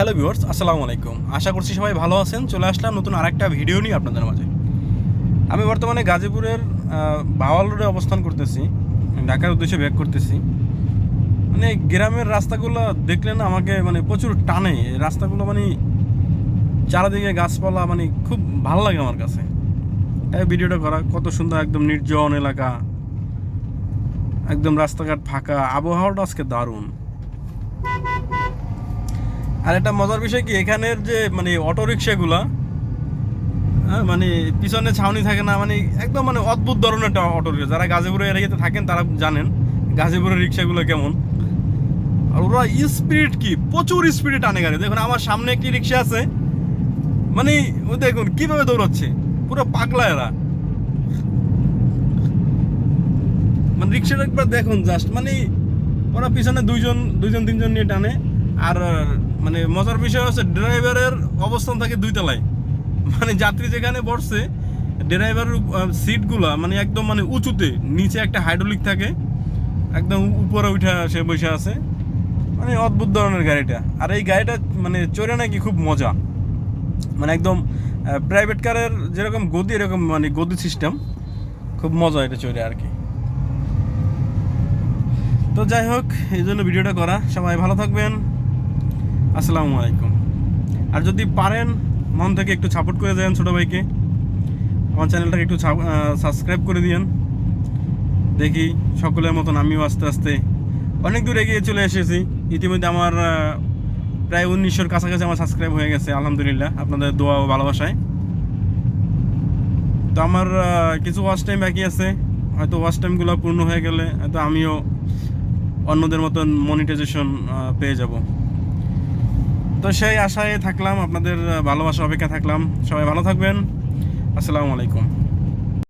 Hello viewers, আসসালামু আলাইকুম। আশা করছি সবাই ভালো আছেন। চলে আসলাম নতুন আরেকটা ভিডিও নিয়ে আপনাদের মাঝে। আমি বর্তমানে গাজীপুরের বাওয়াল রোডে অবস্থান করতেছি, ঢাকার উদ্দেশ্যে ব্যাক করতেছি। মানে গ্রামের রাস্তাগুলো দেখলে না আমাকে মানে প্রচুর টানে। রাস্তাগুলো মানে চারিদিকে গাছপালা মানে খুব ভালো লাগে আমার কাছে। তাই ভিডিওটা করা, কত সুন্দর, একদম নির্জন এলাকা। একদম রাস্তাঘাট ফাঁকা। আবহাওয়াটা আজকে দারুণ। আর একটা মজার বিষয় কি এখানের যে মানে অটো রিক্সাগুলা হ্যাঁ, মানে পিছনে ছাউনি থাকে না মানে একদম মানে অদ্ভুত ধরনের একটা অটো রিক্সা যারা গাজীপুরের এরিয়াতে থাকেন তারা জানেন গাজীপুরের রিক্সাগুলো কেমন। আর ওরা স্পিড কি প্রচুর স্পিডে টানে গাড়ি। দেখুন আমার সামনে একটি রিক্সা আছে। মানে ও দেখুন কীভাবে দৌড়াচ্ছে। পুরো পাগলা এরা। মানে রিক্সাটা একবার দেখুন জাস্ট মানে ওরা পিছনে দুইজন দুইজন তিনজন নিয়ে টানে। আর মানে মজার বিষয় হচ্ছে ড্রাইভারের অবস্থান থাকে দুই তলায়। মানে যাত্রী যেখানে বসছে, ড্রাইভারের সিটগুলা মানে একদম মানে উঁচুতে, নিচে একটা হাইড্রোলিক থাকে। একদম উপরে উঠে সে বসে আছে। মানে অদ্ভুত ধরনের গাড়িটা। আর এই গাড়িটা মানে চড়ে নাকি খুব মজা। মানে একদম প্রাইভেট কারের যেরকম গদি এরকম মানে গদি সিস্টেম খুব মজা এটা চড়ে আর কি। তো যাই হোক, এই জন্য ভিডিওটা করা। সবাই ভালো থাকবেন। আসসালামু আলাইকুম। আর যদি পারেন, মন থেকে একটু সাপোর্ট করে দেন ছোটো ভাইকে। আমার চ্যানেলটাকে একটু সাবস্ক্রাইব করে দিয়েন। দেখি সকলের মতন আমিও আস্তে আস্তে অনেক দূর এগিয়ে চলে এসেছি। ইতিমধ্যে আমার প্রায় উনিশশোর কাছাকাছি আমার সাবস্ক্রাইব হয়ে গেছে, আলহামদুলিল্লাহ। আপনাদের দোয়া ও ভালোবাসায়। তো আমার কিছু ওয়াচ টাইম বাকি আছে। হয়তো ওয়াচ টাইমগুলো পূর্ণ হয়ে গেলে হয়তো আমিও অন্যদের মতন মনিটাইজেশন পেয়ে যাব। তো সেই আশায় থাকলাম আপনাদের ভালোবাসা অপেক্ষা থাকলাম। সবাই ভালো থাকবেন। আসসালামু আলাইকুম।